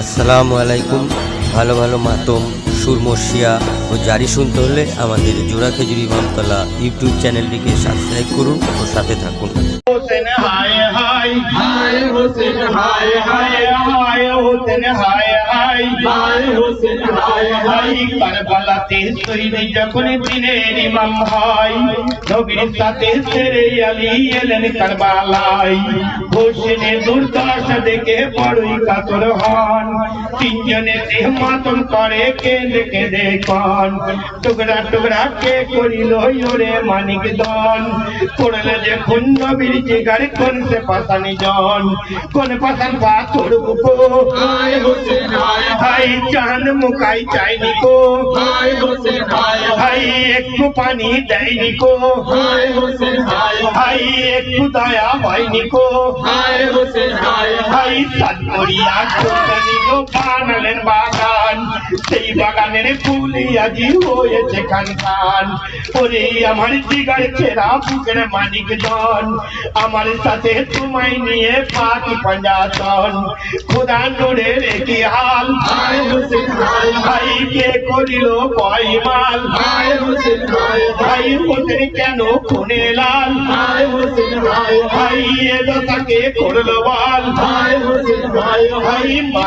আসসালামু আলাইকুম। ভালো ভালো মাতম সুরমশিয়া ও জারি শুনতে হলে আমাদের জোড়া খেজুরি মামতলা ইউটিউব চ্যানেলটিকে সাবস্ক্রাইব করুন ও সাথে থাকুন। হোসেন হোসেন হোসেন কারবালাতে শহীদ যখন দিনের ইমাম হয় নবীর সাথে সেরে আলী এলেন কারবালায় হোসেনের দুর্দশা দেখে বড়ই কাতর হন তিনজনে দেহ মাতন করে কেঁদে কেঁদে কন টুকরা টুকরা কে করিল ওরে মানিক দন পড়লে যে খুন নবীর জিগার কোন সে পাতানি জন কোন পাতান পাথর উপো হায় হোসেন হায় হাই চান মুখাই চাইনি কো হায় হোসেন হায় হাই একটু পানি দেয়নি কো হায় হোসেন হায় হাই একটু দয়া হয়নি কো হায় হোসেন হায় হাই সাতমরিয়া ছোটনি গো বানালেন বাগান। সেই বাগানের ফুলি আজি হয়েছে খান খান ওরে আমার জিগার ছেড়া বুকের মানিক জন। আমার সাথে তোমায় নিয়ে পাখি পাঞ্জাতন খোদা নোরে রেখে হাল। ভাই কে করিল পয়মাল ভাই হোসেন কেন কোনে লাল? ভাই এলো তাকে করল বল। হায় ভাই মা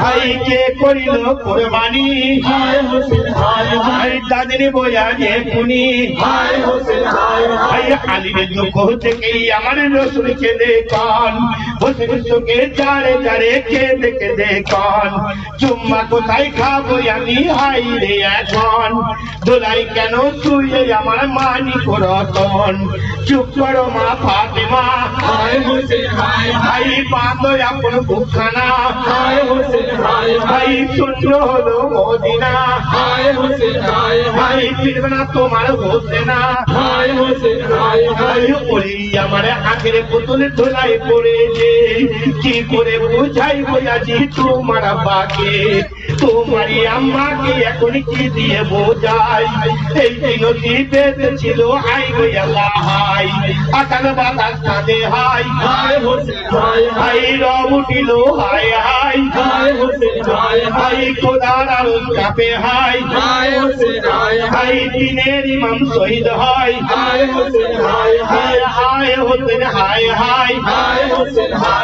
হায় ভাই কে করিল কোরবানি ভাই দাদিনী বয়া যে পুনি ভাই আলির দুঃখ থেকেই আমার রসুল কেঁদে কন। হোসেন চোখে চারে চারে কেঁদে কেঁদে কন। চুম্মা কোথায় খাব আমি হাই রে এখন। দোলাই কেন শুয়ে আমার মানি করতন চুপ করো মা ফাতেমা। হায় হোসেন হায় ভাই বাঁধো আপন বুকখানা। হায় হোসেন ভাই শূন্য হলো মদিনা। হায় হোসেন হায় ভাই ফিরবে না তোমার হোসে না হায় হোসেন। হায় ভাই আমার আখের পুতুল ধোলাই কি করে বুঝাই বোঝাছি তোমার বাকে তোমারই আম্মাকে এখন কি দিয়ে বোঝাই? এই দিনটি বেঁধেছিল হাই আকাশ বাতাস কাঁদে হাই হায় হোসেন হায় হাই রব উঠিল হাই হাই হায় হোসেন হায় হাই খোদার আরও কাপে হাই। হায় হোসেন হায় হাই। দিনের ইমাম শহীদ হয়। হায় হোসেন হায় হায় হায় হোসেন হায় হায়। হায় হোসেন হায়